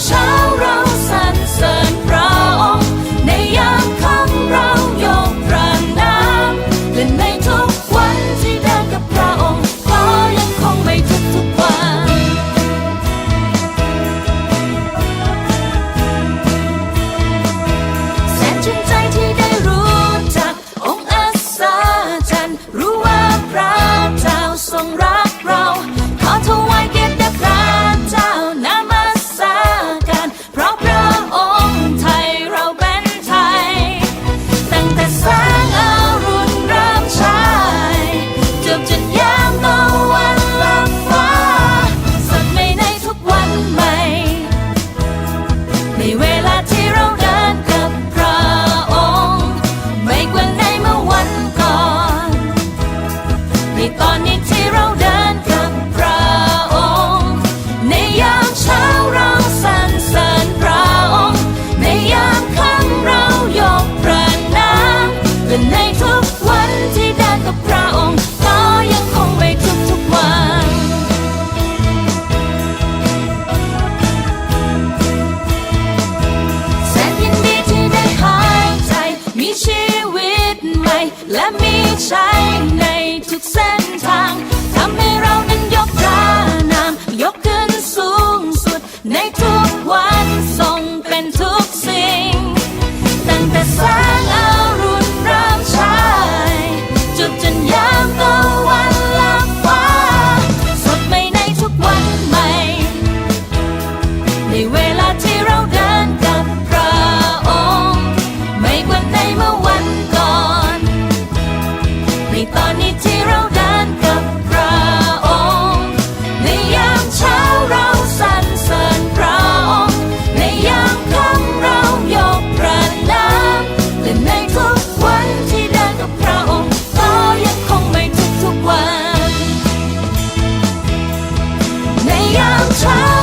唱 และมีชัยในทุกเส้นทางทำให้เรานั้นยกพระนามยกขึ้นสูงสุดในทุก try